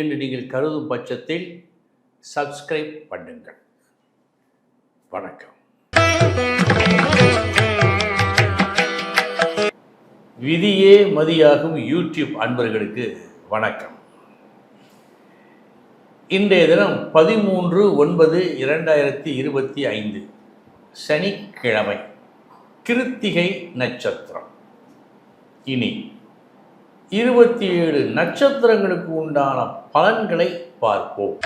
என்று நீங்கள் கருதும் பட்சத்தில் சப்ஸ்கிரைப் பண்ணுங்கள். வணக்கம். விதியே மதியாகும் யூடியூப் அன்பர்களுக்கு வணக்கம். இன்றைய தினம் பதிமூன்று ஒன்பது இரண்டாயிரத்தி இருபத்தி ஐந்து சனிக்கிழமை கிருத்திகை நட்சத்திரம். இனி இருபத்தி ஏழு நட்சத்திரங்களுக்கு உண்டான பலன்களை பார்ப்போம்.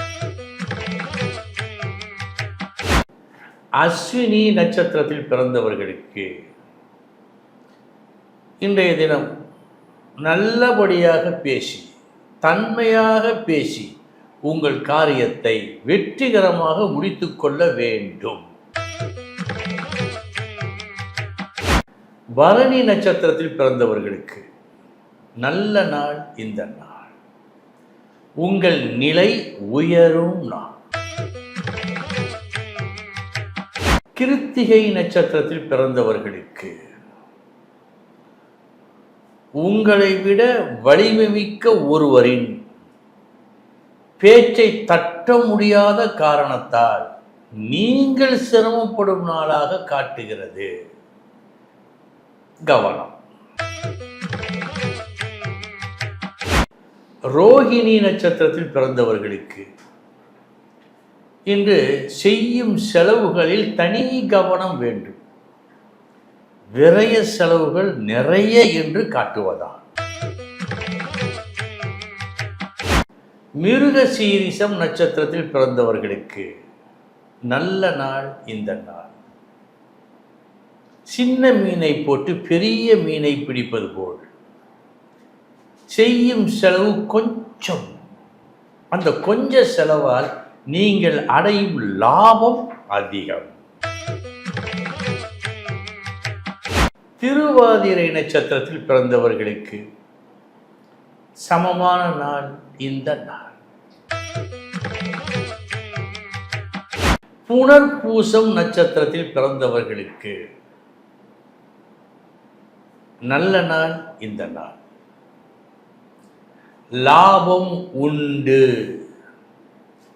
அஸ்வினி நட்சத்திரத்தில் பிறந்தவர்களுக்கு இன்றைய தினம் நல்லபடியாக பேசி தன்மையாக பேசி உங்கள் காரியத்தை வெற்றிகரமாக முடித்துக்கொள்ள வேண்டும். பரணி நட்சத்திரத்தில் பிறந்தவர்களுக்கு நல்ல நாள் இந்த நாள். உங்கள் நிலை உயரும் நாள். கிருத்திகை நட்சத்திரத்தில் பிறந்தவர்களுக்கு உங்களை விட வலிமைமிக்க ஒருவரின் பேச்சை தட்ட முடியாத காரணத்தால் நீங்கள் சிரமப்படும் நாளாக காட்டுகிறது. கவனம். ரோகிணி நட்சத்திரத்தில் பிறந்தவர்களுக்கு. இன்று செய்யும் செலவுகளில் தனி கவனம் வேண்டும். விரய செலவுகள் நிறைய என்று காட்டுவதா மிருக சீரிசம் நட்சத்திரத்தில் பிறந்தவர்களுக்கு நல்ல நாள் இந்த நாள். சின்ன மீனை போட்டு பெரிய மீனை பிடிப்பது போல். செய்யும் செலவு கொஞ்சம். அந்த கொஞ்ச செலவால் நீங்கள் அடையும் லாபம் அதிகம். திருவாதிரை நட்சத்திரத்தில் பிறந்தவர்களுக்கு சமமான நாள் இந்த நாள். புனர்பூசம் நட்சத்திரத்தில் பிறந்தவர்களுக்கு நல்ல நாள் இந்த நாள். லாபம் உண்டு.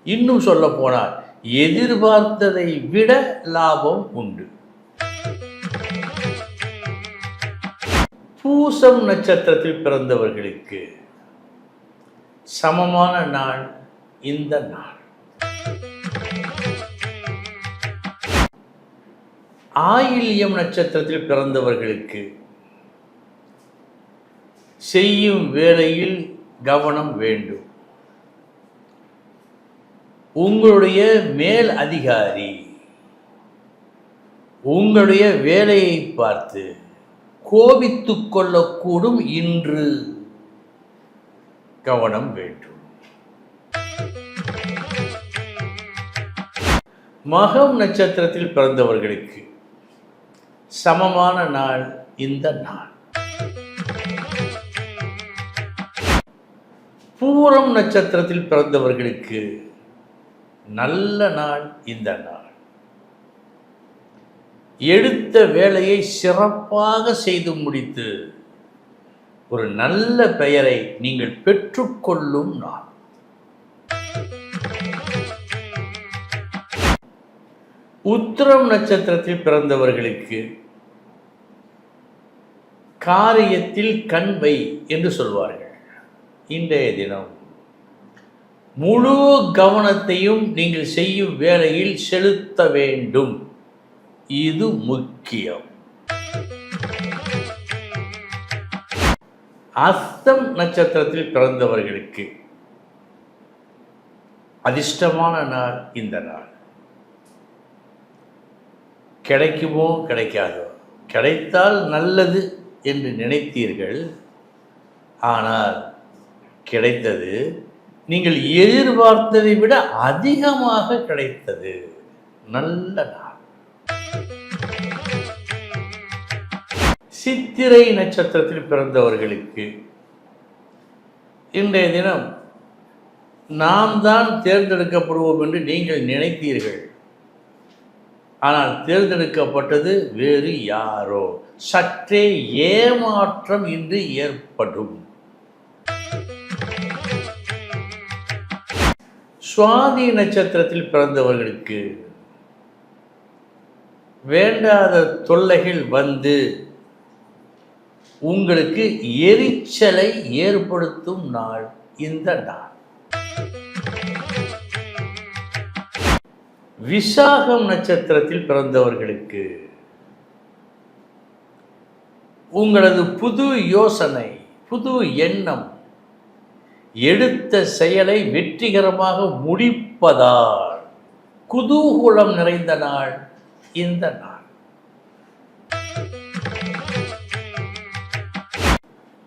இன்னும் சொல்ல போனால் எதிர்பார்த்ததை விட லாபம் உண்டு. பூசம் நட்சத்திரத்தில் பிறந்தவர்களுக்கு சமமான நாள் இந்த நாள். ஆயில்யம் நட்சத்திரத்தில் பிறந்தவர்களுக்கு செய்யும் வேலையில் கவனம் வேண்டும். உங்களுடைய மேல் அதிகாரி உங்களுடைய வேலையை பார்த்து கோபித்து கொள்ளக்கூடும் இன்று கவனம் வேண்டும். மகம் நட்சத்திரத்தில் பிறந்தவர்களுக்கு சமமான நாள் இந்த நாள். பூரம் நட்சத்திரத்தில் பிறந்தவர்களுக்கு நல்ல நாள் இந்த நாள். எடுத்த வேலையை சிறப்பாக செய்து முடித்து ஒரு நல்ல பெயரை நீங்கள் பெற்றுக்கொள்ளும் நாள். உத்திரம் நட்சத்திரத்தில் பிறந்தவர்களுக்கு காரியத்தில் கண்வை என்று சொல்வார்கள். இன்றைய தினம். முழு கவனத்தையும் நீங்கள் செய்யும் வேலையில் செலுத்த வேண்டும். இது முக்கியம். அஸ்தம் நட்சத்திரத்தில் பிறந்தவர்களுக்கு அதிர்ஷ்டமான நாள் இந்த நாள். கிடைக்குமோ கிடைக்காதோ? கிடைத்தால் நல்லது என்று நினைத்தீர்கள். ஆனால் கிடைத்தது நீங்கள் எதிர்பார்த்ததை விட அதிகமாக கிடைத்தது. நல்ல நாள். சித்திரை நட்சத்திரத்தில் பிறந்தவர்களுக்கு இன்றைய தினம் நாம் தான் தேர்ந்தெடுக்கப்படுவோம் என்று நீங்கள் நினைத்தீர்கள். ஆனால் தேர்ந்தெடுக்கப்பட்டது வேறு யாரோ. சற்றே ஏமாற்றம் இன்று ஏற்படும். சுவாதி நட்சத்திரத்தில் பிறந்தவர்களுக்கு வேண்டாத தொல்லைகள் வந்து உங்களுக்கு எரிச்சலை ஏற்படுத்தும் நாள் இந்த நாள். விசாகம் நட்சத்திரத்தில் பிறந்தவர்களுக்கு உங்களது புது யோசனை புது எண்ணம் எடுத்த செயலை வெற்றிகரமாக முடிப்பதால் குதூகூலம் நிறைந்த நாள் இந்த நாள்.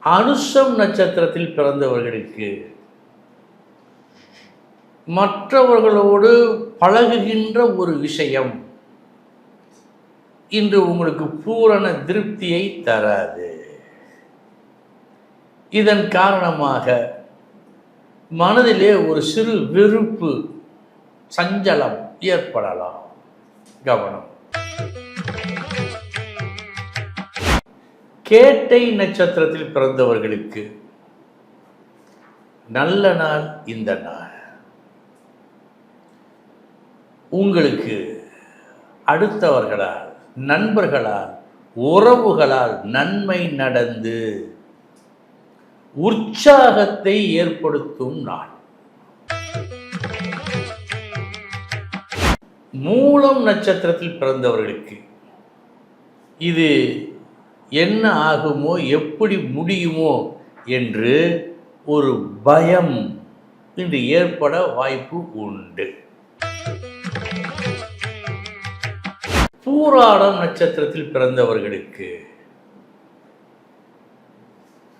அனுஷம் நட்சத்திரத்தில் பிறந்தவர்களுக்கு மற்றவர்களோடு பழகுகின்ற ஒரு விஷயம் இன்று உங்களுக்கு பூரண திருப்தியை தராது. இதன் காரணமாக மனதிலே ஒரு சிறு வெறுப்பு சஞ்சலம் ஏற்படலாம். கவனம். கேட்டை நட்சத்திரத்தில் பிறந்தவர்களுக்கு நல்ல நாள் இந்த நாள். உங்களுக்கு அடுத்தவர்களால் நண்பர்களால் உறவுகளால் நன்மை நடந்து உற்சாகத்தை ஏற்படுத்தும் நாள். மூலம் நட்சத்திரத்தில் பிறந்தவர்களுக்கு இது என்ன ஆகுமோ எப்படி முடியுமோ என்று ஒரு பயம் இன்று ஏற்பட வாய்ப்பு உண்டு. பூராடம் நட்சத்திரத்தில் பிறந்தவர்களுக்கு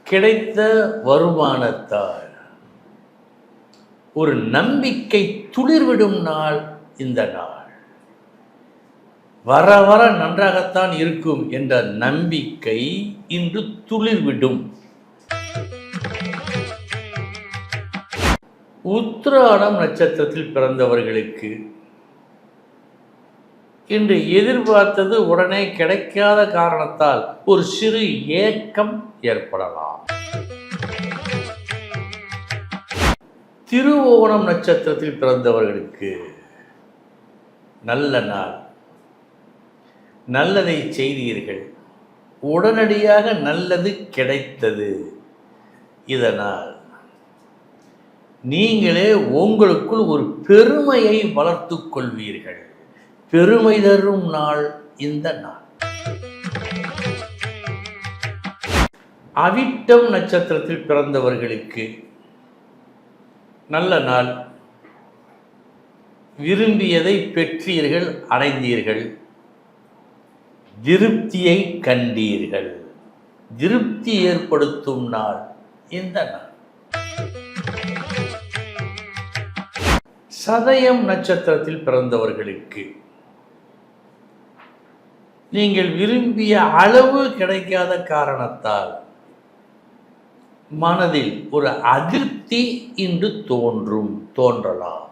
கிடைத்த வருமானத்தால் ஒரு நம்பிக்கை துளிர்விடும் நாள் இந்த நாள். வர வர நன்றாகத்தான் இருக்கும் என்ற நம்பிக்கை இன்று துளிர்விடும். உத்திராடம் நட்சத்திரத்தில் பிறந்தவர்களுக்கு இன்று எதிர்பார்த்தது உடனே கிடைக்காத காரணத்தால் ஒரு சிறு ஏக்கம் ஏற்படலாம். திருவோணம் நட்சத்திரத்தில் பிறந்தவர்களுக்கு நல்ல நாள். நல்லதை செய்தீர்கள். உடனடியாக நல்லது கிடைத்தது. இதனால் நீங்களே உங்களுக்குள் ஒரு பெருமையை வளர்த்து கொள்வீர்கள். பெருமை தரும் நாள் இந்த நாள். அவிட்டம் நட்சத்திரத்தில் பிறந்தவர்களுக்கு நல்ல நாள். விரும்பியதை பெற்றீர்கள் அடைந்தீர்கள். திருப்தியை கண்டீர்கள். திருப்தி ஏற்படுத்தும் நாள் இந்த நாள். சதயம் நட்சத்திரத்தில் பிறந்தவர்களுக்கு நீங்கள் விரும்பிய அளவு கிடைக்காத காரணத்தால் மனதில் ஒரு அதிர்ப்தி இன்று தோன்றும் தோன்றலாம்.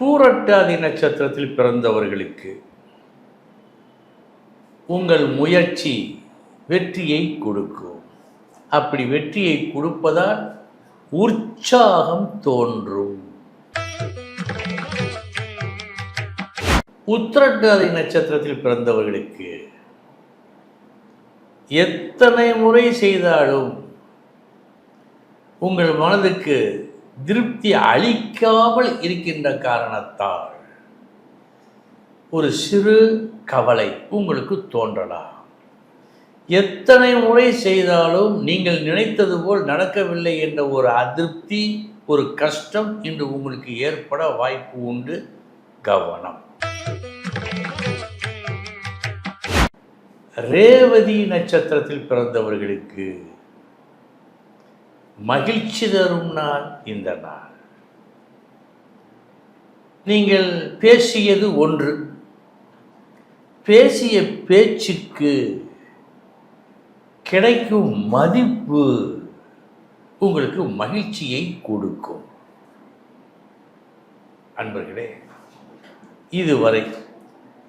பூரட்டாதி நட்சத்திரத்தில் பிறந்தவர்களுக்கு உங்கள் முயற்சி வெற்றியை கொடுக்கும். அப்படி வெற்றியை கொடுப்பதால் உற்சாகம் தோன்றும். உத்திரட்டாதி நட்சத்திரத்தில் பிறந்தவர்களுக்கு எத்தனை முறை செய்தாலும் உங்கள் மனதுக்கு திருப்தி அளிக்காமல் இருக்கின்ற காரணத்தால் ஒரு சிறு கவலை உங்களுக்கு தோன்றலாம். எத்தனை முறை செய்தாலும் நீங்கள் நினைத்தது போல் நடக்கவில்லை என்ற ஒரு அதிருப்தி ஒரு கஷ்டம் இன்று உங்களுக்கு ஏற்பட வாய்ப்பு உண்டு. கவனம். ரேவதி நட்சத்திரத்தில் பிறந்தவர்களுக்கு மகிழ்ச்சி தரும் நாள் இந்த நாள். நீங்கள் பேசியது ஒன்று. பேசிய பேச்சுக்கு கிடைக்கும் மதிப்பு உங்களுக்கு மகிழ்ச்சியை கொடுக்கும். அன்பர்களே இதுவரை